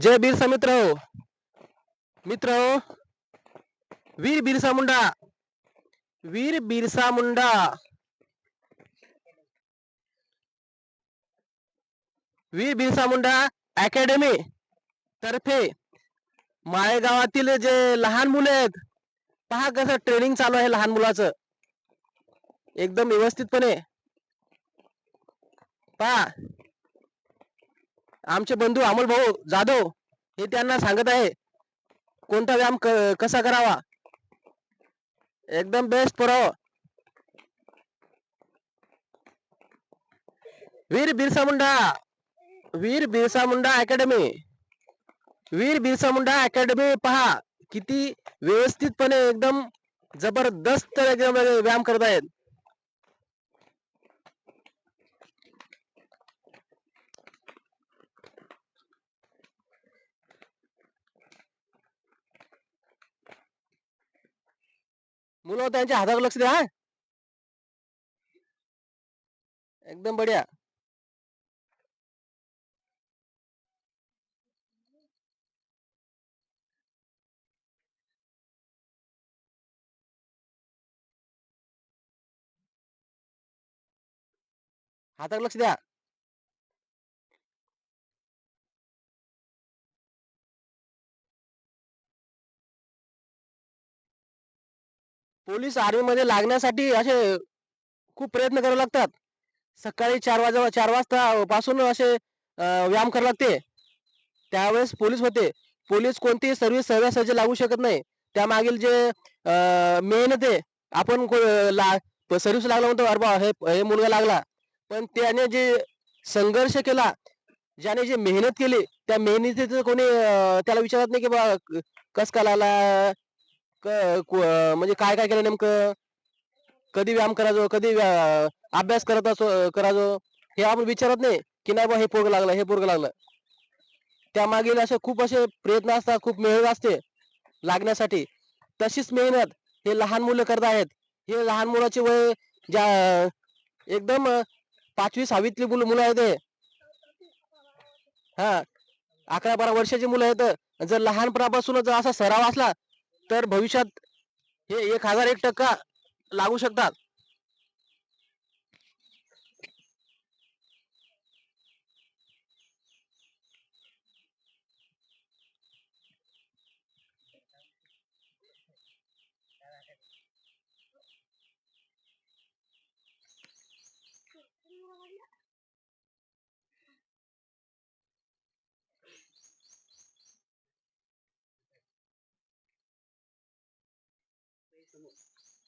जय बिरसा मित्र हो. मित्र हो. वीर बिरसा मुंडा. वीर बिरसा मुंडा. वीर बिरसा मुंडा अकॅडमी तर्फे माळेगावातील जे लहान मुले आहेत पहा कसं ट्रेनिंग चालू आहे लहान मुलाचं. एकदम व्यवस्थितपणे. पहा. आमचे बंधू अमोल भाऊ जाधव हे त्यांना सांगत आहे कोणता व्यायाम कसा करावा? एकदम बेस्ट पुराव. वीर बिरसा मुंडा वीर बिरसा मुंडा अकॅडमी वीर बिरसा मुंडा अकॅडमी पहा किती व्यवस्थितपणे एकदम जबरदस्त एकदम व्यायाम करत आहेत. मुलं त्यांच्या हातावर लक्ष द्या एकदम बढिया. हातावर लक्ष द्या. पोलीस आर्मी मध्ये लागण्यासाठी असे खूप प्रयत्न करावे लागतात. सकाळी चार वाजा चार वाजता पासून असे व्यायाम करावे लागते. त्यावेळेस पोलीस होते. पोलीस कोणतीही सर्व्हिस सहजासहजी लागू शकत नाही. त्यामागील जे मेहनत आहे आपण सर्व्हिस लागला म्हणतो अरबा हे हे मुलगा लागला. पण त्याने जे संघर्ष केला ज्याने जे मेहनत केली त्या मेहनतीचं कोणी त्याला विचारत नाही की बा कस का लागला? क- को- म्हणजे काय काय केलं नेमकं? कधी व्यायाम करायचो? कधी व्या- अभ्यास करत असो करायचो? हे आपण विचारत नाही की नाही बा हे पोरग लागलं हे पोरग लागलं. त्यामागील असे खूप असे प्रयत्न असतात खूप मेहनत असते लागण्यासाठी. तशीच मेहनत हे लहान मुलं करत आहेत. हे लहान मुलाचे वय ज्या एकदम अं, पाचवी सहावीतली मुलं मुलं आहेत हे. हा अकरा बारा वर्षाची मुलं आहेत. जर लहानपणापासून जर असा सराव असला तर भविष्यात हे एक हजार एक टक्का लागू शकतात. Gracias.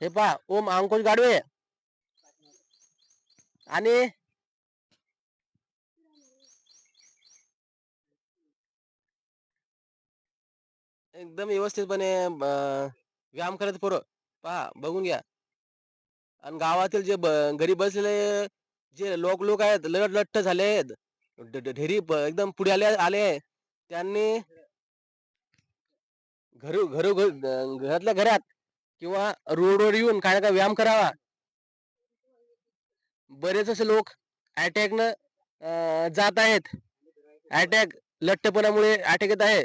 हे पहा ओम अंकुश गाडवे. आणि? एकदम व्यवस्थितपणे व्यायाम करत पोरं. पहा बघून घ्या. आणि गावातील जे घरी बसलेले जे लोक लोक आहेत लट लठ्ठ झाले आहेत ढेरी एकदम पुढे आले आले आहे. त्यांनी घरू घरू घरातल्या घरात किंवा रोडवर येऊन काय काय व्यायाम करावा. बरेच असे लोक अटॅक न जात आहेत. अटॅक लठ्ठपणामुळे अटॅक येत आहे.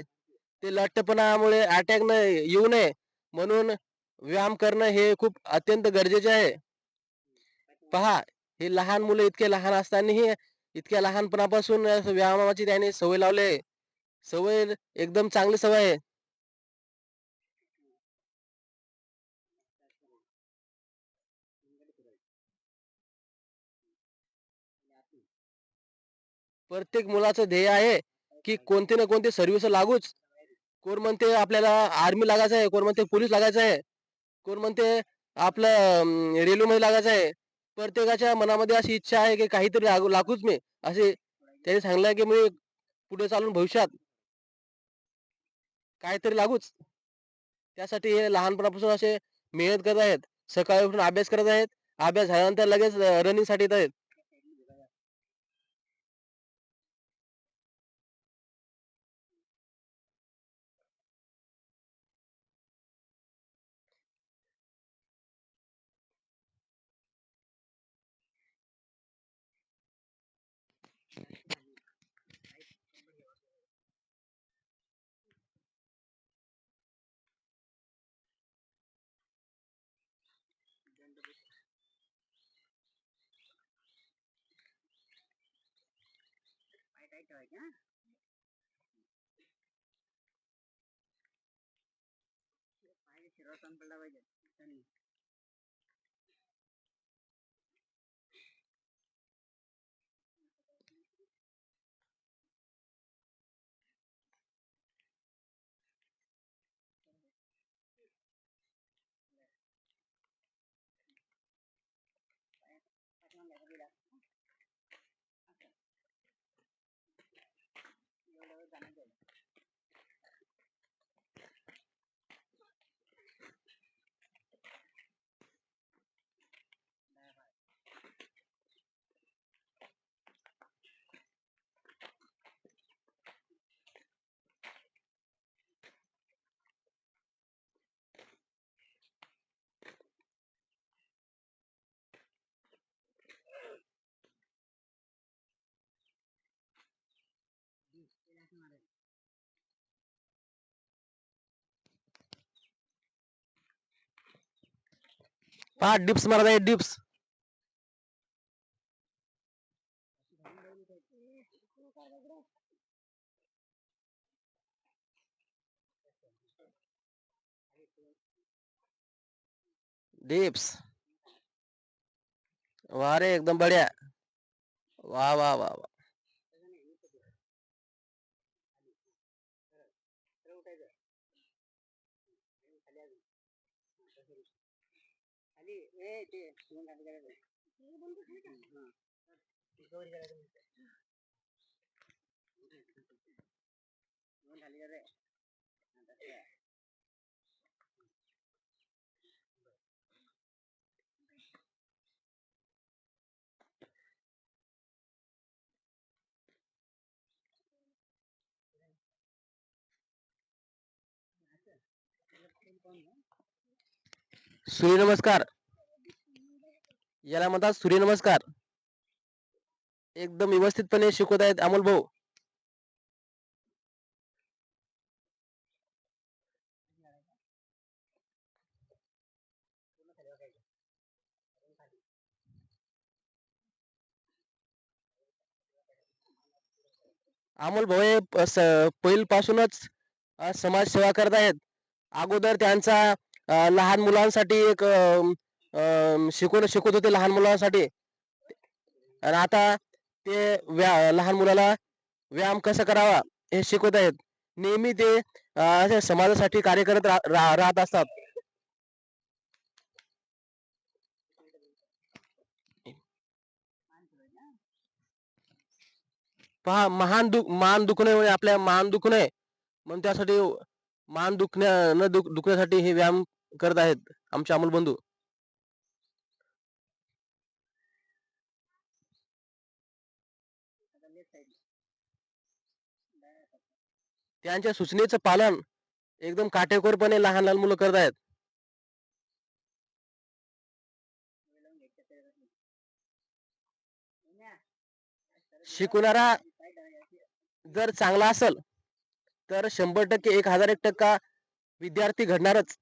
ते लठ्ठपणामुळे अटॅक न येऊ नये म्हणून व्यायाम करणं हे खूप अत्यंत गरजेचे आहे. पहा हे लहान मुलं इतके लहान असतानाही इतक्या लहानपणापासून व्यायामाची त्याने सवय लावले सवय एकदम चांगली सवय आहे. प्रत्येक मुलाचं ध्येय आहे की कोणती ना कोणती सर्व्हिस लागूच. कोण म्हणते आपल्याला आर्मी लागायचं आहे कोण म्हणते पोलीस लागायचं आहे कोण म्हणते आपलं रेल्वे मध्ये लागायचं आहे. प्रत्येकाच्या मनामध्ये अशी इच्छा आहे की काहीतरी लागू लागूच मी. असे त्याने सांगलं की मी पुढे चालून भविष्यात काहीतरी लागूच. त्यासाठी हे लहानपणापासून असे मेहनत करत आहेत. सकाळी उठून अभ्यास करत आहेत. अभ्यास झाल्यानंतर लगेच रनिंगसाठी येत आहेत. here. પાણી છે રતન પલાવાઈ જાય पहा डिप्स मारत आहे डिप्स. डिप्स. वाह रे एकदम बढिया. वाह वाह वाह वाह. सूर्यनमस्कार याला म्हणतात सूर्यनमस्कार एकदम व्यवस्थितपणे शिकवत आहेत अमोल भाऊ. अमोल भाऊ हे पहिलपासूनच समाजसेवा करत आहेत. अगोदर त्यांचा लहान मुलांसाठी एक शिकवण शिकवत होते लहान मुलांसाठी. आणि आता ते व्या लहान मुलाला व्यायाम कसा करावा हे शिकवत आहेत. नेहमी ते असे समाजासाठी कार्य करत रा- रा- राहत असतात. पहा महान दुख मान दुखणे म्हणजे आपल्या मान दुखू नये म्हणून त्यासाठी मान दुखण्या न दुख दुखण्यासाठी हे व्यायाम करत आहेत आमचे अमोल बंधू. त्यांच्या सूचनेचं पालन एकदम काटेकोरपणे लहान लहान मुलं करत आहेत. शिकवणारा जर चांगला असेल तर शंभर टक्के एक हजार एक टक्का विद्यार्थी घडणारच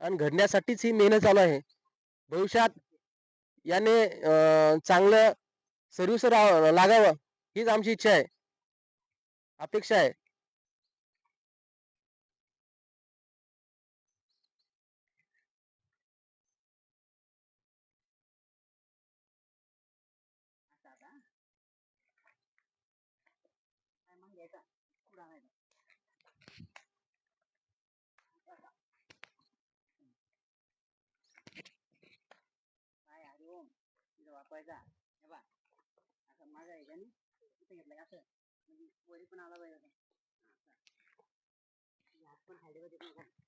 आणि घडण्यासाठीच ही मेहनत चालू आहे. भविष्यात याने चांगलं सर्व्हिस लागावं हीच आमची इच्छा आहे. अपेक्षा आहे. এটা কুড়ানো না वापरायचा हे बा असा माझा आहे का इथे घेतला असं म्हणजे वरी पण आला पाहिजे होता पण हायडेमध्ये पण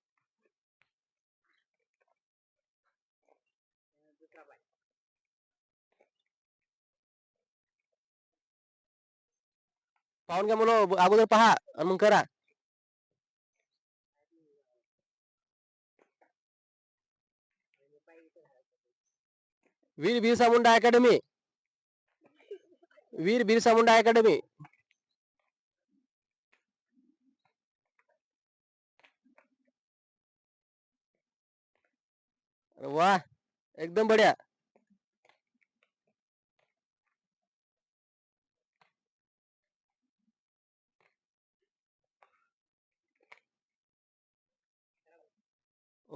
पाहून घ्या मुलं अगोदर पहा आणि मग करा. वीर बिरसा मुंडा अकॅडमी. वीर बिरसा मुंडा अकॅडमी. वा एकदम बढिया.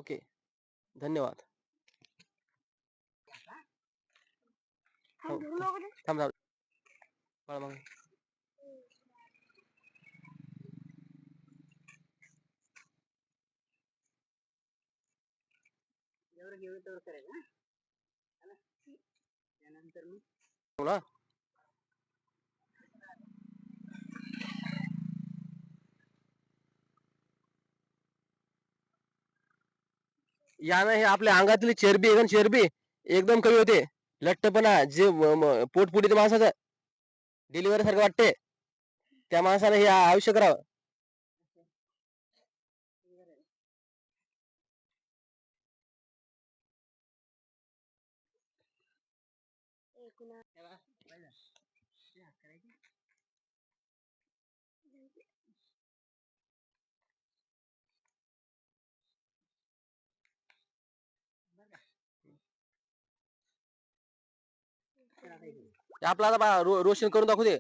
ओके. धन्यवाद. हो. थांब मग. जेवढं घेऊ तेवढं करायचं? त्यानंतर मग. यानं हे आपल्या अंगातली चरबी एकदम चरबी एकदम कमी होते. लठ्ठपणा जे पोटपुटी माणसाचं डिलिव्हरी सारखं वाटते त्या माणसानं हे आयुष्य करावं हे बा, पाहिलं? हे हात करायचे. बरं का? चला आता इकडे. हे आपला आता बा रो- रोशन करून दाखवू दे.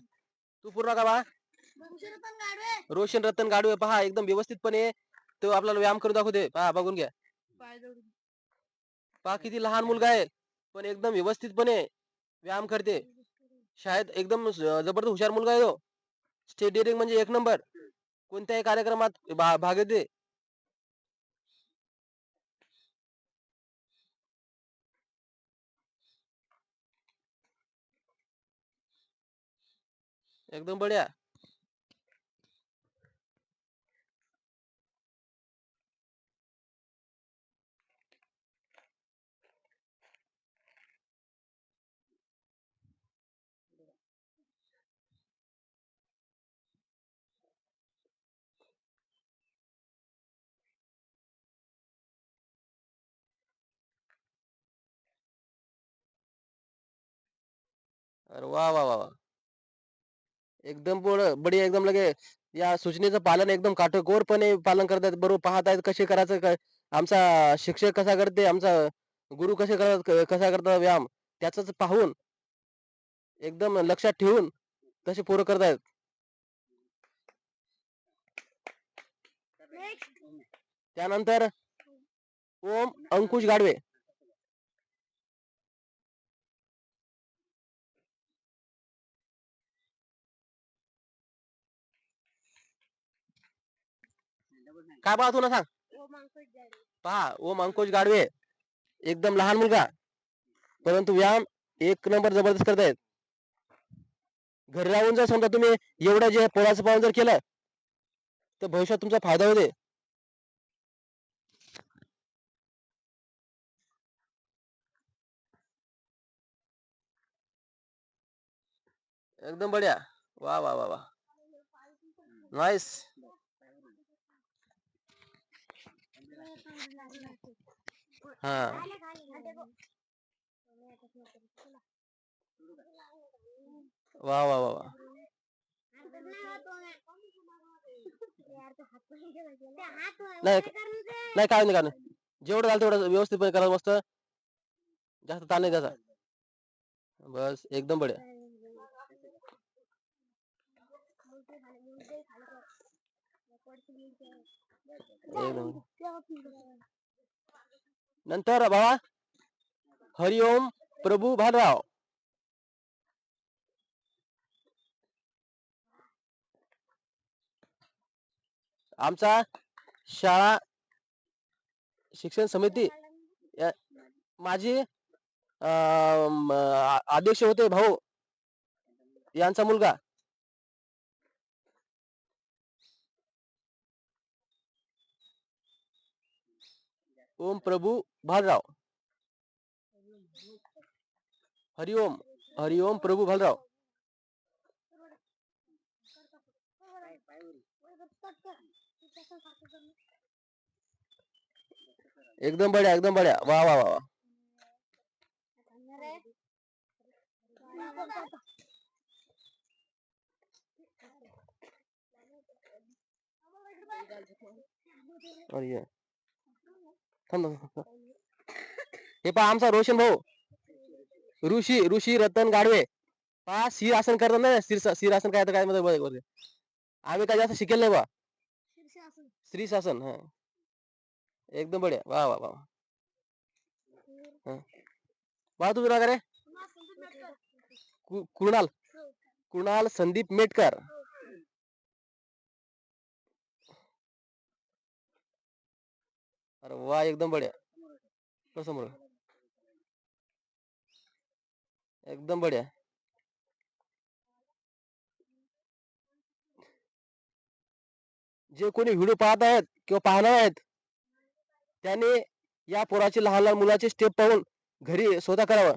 तू पूर्ण का बा रोशन रतन गाडवे पहा एकदम व्यवस्थितपणे तो आपल्याला व्यायाम करून दाखवू दे. पहा बघून घ्या. पहा किती लहान मुलगा आहे पण एकदम व्यवस्थितपणे व्यायाम करते. शाळेत एकदम ज- जबरदस्त हुशार मुलगा आहे तो. स्टेट डेअरिंग म्हणजे एक नंबर. कोणत्याही कार्यक्रमात भा- भाग येते एकदम बढिया. अरे वा वा वा वा एकदम बड- बढिया एकदम लगे या सूचनेचं पालन एकदम काटेकोरपणे पालन करतात. बरोबर पाहत आहेत कसे करायचं काय? आमचा शिक्षक कसा करते? आमचा गुरु कसे करतात कसा करतात व्यायाम? त्याच पाहून एकदम लक्षात ठेवून तसे पोरं करतायत. त्यानंतर ओम अंकुश गाडवे. काय पाहतो ना सांग? पहा ओम अंकुश गाडवे एकदम लहान मुलगा परंतु व्यायाम एक नंबर जबरदस्त करतायत घरी राहून जर समजा तुम्ही एवढं जे पोळाचं पावन जर केलं तर भविष्यात तुमचा फायदा होते एकदम बढिया. वा वा वा वा. नाईस. हा। वाह वा वा वा नाही नाही काय नाही व्यवस्थितपणे करा मस्त। जास्त बस, एकदम बढिया। नंतर बाबा हरिओम प्रभू भालराव. आमचा शाळा शिक्षण समिती माजी अं, म, आ- अध्यक्ष होते भाऊ यांचा मुलगा. ओम प्रभू भालराव हरिओम हरिओम प्रभु भालराव एकदम बढिया एकदम बढिया। वाह वाह वा वा और ये थांब. हे पहा, आमचा रोशन भाऊ. ऋषी ऋषी रतन गाडवे. पहा, स्थिर आसन करतात ना, स्थिर आसन काय काय मध्ये. आम्ही काय जास्त शिकेल नाही बा. स्त्री शासन, हा. एकदम बढिया. वा वा वा. बा तुझं नाव रे. कुणाल कुणाल संदीप मेटकर. अरे वा एकदम बढिया. तो समोर एकदम बढिया. जे कोणी व्हिडिओ पाहत आहेत किंवा पाहणार आहेत त्याने या पोराचे लहान लहान मुलाचे स्टेप पाहून घरी स्वतः करावं.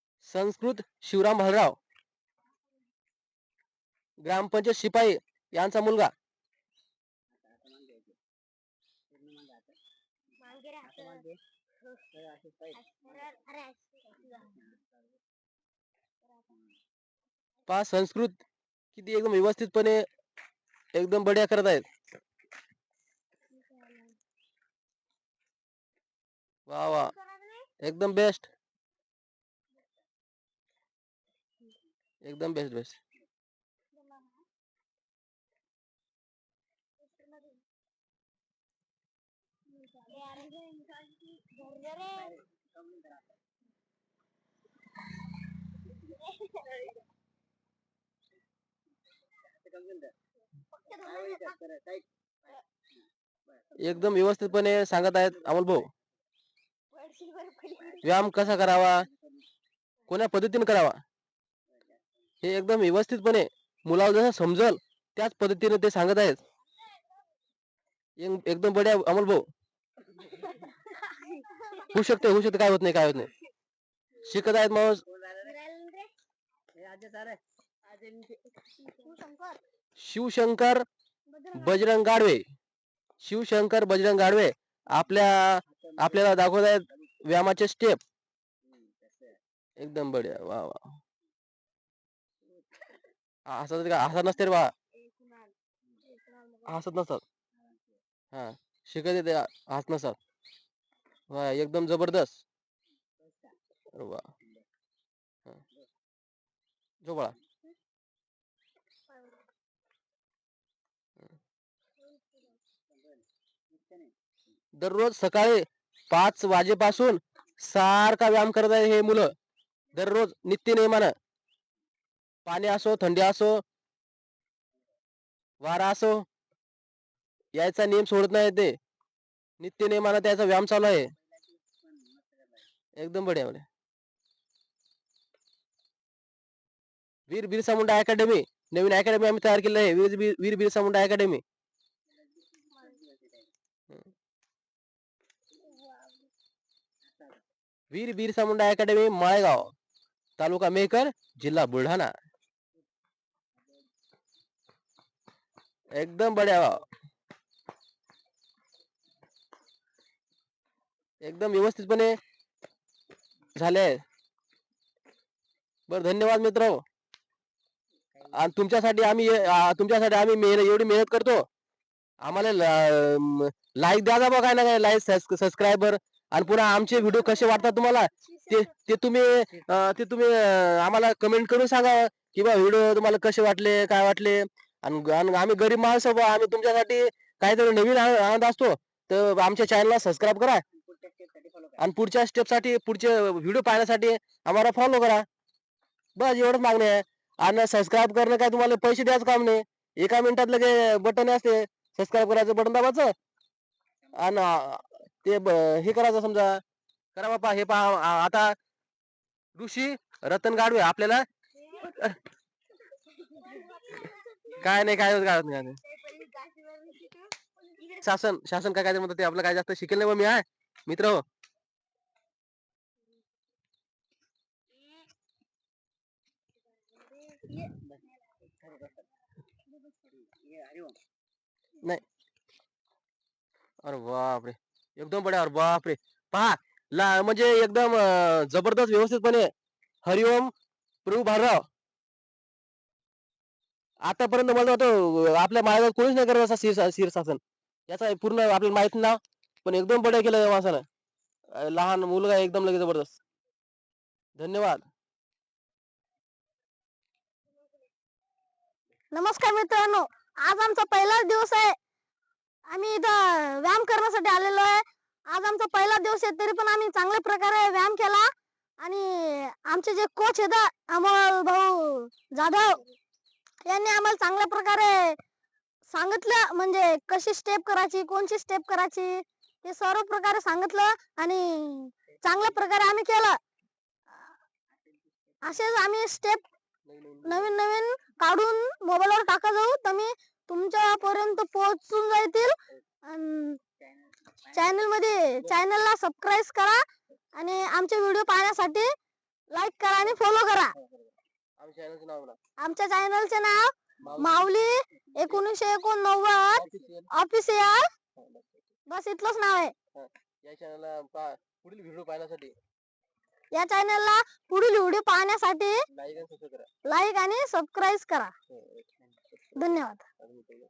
संस्कृत शिवराम भालराव. ग्रामपंचायत शिपाई यांचा मुलगा. पा पहा संस्कृत किती एकदम व्यवस्थितपणे एकदम बढिया करत आहेत. वा वा. एकदम बेस्ट एकदम बेस्ट बेस्ट. एकदम व्यवस्थितपणे सांगत आहेत अमोल भाऊ. व्यायाम कसा करावा? कोण्या पद्धतीने करावा? हे एकदम व्यवस्थितपणे मुलाला जसं समजल त्याच पद्धतीने ते सांगत आहेत. एकदम बढिया अमोल भाऊ. होऊ शकते होऊ शकते काय होत नाही काय होत नाही. शिकत आहेत माणूस. शिवशंकर बजरंग गाडवे. शिवशंकर बजरंग गाडवे आपल्या आपल्याला दाखवत आहेत व्यायामाचे स्टेप एकदम बढिया वा वा. हसत का हसत नसते रे बा. हसत नसतात हा. शिकत येते हसत नसतात वा एकदम जबरदस्त. अरे वा. झोप बाळा. दररोज सकाळी पाच वाजेपासून सारखा व्यायाम करत आहे हे मुलं. दररोज नित्य नेमानं पाणी असो थंडी असो वारा असो यायचा नियम सोडत नाही ते. नित्य नियमाला त्याचा व्यायाम चालू आहे. एकदम बढिया वीर बिरसा मुंडा अकॅडमी नवीन अकॅडमी आम्ही तयार केली आहे. Veer Veer Birsa Munda academy Veer Birsa Munda academy Malegaon. तालुका मेकर जिल्हा बुलढाणा. एकदम बढिया भाव. एकदम व्यवस्थितपणे झाले. बर धन्यवाद मित्र. आणि तुमच्यासाठी आम्ही तुमच्यासाठी आम्ही मेहनत एवढी मेहनत करतो. आम्हाला लाईक द्या बघा काय ना काय लाईक सबस्क्रायबर आणि पुन्हा आमचे व्हिडिओ कसे वाटतात तुम्हाला? ते ते तुम्ही ते तुम्ही आम्हाला कमेंट करून सांगा. की बा व्हिडिओ तुम्हाला कसे वाटले काय वाटले? आणि आम्ही गरीब माणसं बा आम्ही तुमच्यासाठी काहीतरी नवीन आण- आणत असतो. तर आमच्या चॅनलला सबस्क्राईब करा. आणि पुढच्या स्टेपसाठी पुढचे व्हिडिओ पाहण्यासाठी आम्हाला फॉलो करा. बस एवढंच मागणे आहे. आणि सबस्क्राईब करणं काय तुम्हाला पैसे द्यायचं काम नाही. एका मिनिटात लगे बटन असते सबस्क्राईब करायचं बटन दाबायचं. आणि ते ब- हे करायचं समजा. करा बापा हे पहा आ- आता ऋषी रतन गाडवे आपल्याला काय नाही काय काय होत नाही नाही. शासन शासन काय काय म्हणतात ते? आपलं काय जास्त शिकेल नाही मी आहे मित्र हो. हरिओम अरे बापरे. एकदम बड्या अरे बापरे. पहा ला म्हणजे एकदम जबरदस्त व्यवस्थितपणे. हरिओम प्रभू भारराव आतापर्यंत मला वाटतं आपल्या मायावर कोणीच नाही करत असा शीर्षासन याचा पूर्ण आपल्याला माहीत ना पण एकदम बड्या केलं माणसानं. लहान मुलगा एकदम लगेच जबरदस्त. धन्यवाद. नमस्कार मित्रांनो आज आमचा पहिलाच दिवस आहे. आम्ही इथं व्यायाम करण्यासाठी आलेलो आहे. आज आमचा पहिला दिवस आहे तरी पण आम्ही चांगल्या प्रकारे व्यायाम केला. आणि आमचे जे कोच आहेत अमोल भाऊ जाधव यांनी आम्हाला चांगल्या प्रकारे सांगितलं म्हणजे कशी स्टेप करायची कोणची स्टेप करायची ते सर्व प्रकारे सांगितलं आणि चांगल्या प्रकारे आम्ही केलं. असेच आम्ही स्टेप नवीन नवीन काढून मोबाईलवर टाका जाऊ. तर मी तुमच्यापर्यंत पोहोचून जातील. चॅनलमध्ये चॅनलला सबस्क्राईब करा आणि आमचे व्हिडिओ पाहण्यासाठी लाईक करा आणि फॉलो करा. आमच्या channel चं नाव बोला. आमच्या चॅनलचे नाव माऊली एकोणीसशे एकोणनव्वद. ऑफिशियल हा, बस. इथलंच नाव आहे या चॅनलला पुढील व्हिडिओ पाहण्यासाठी या चॅनलला पुढील व्हिडिओ पाहण्यासाठी लाईक आणि सबस्क्राईब करा लाईक आणि सबस्क्राईब करा हो, हो. धन्यवाद अजून काही नाही.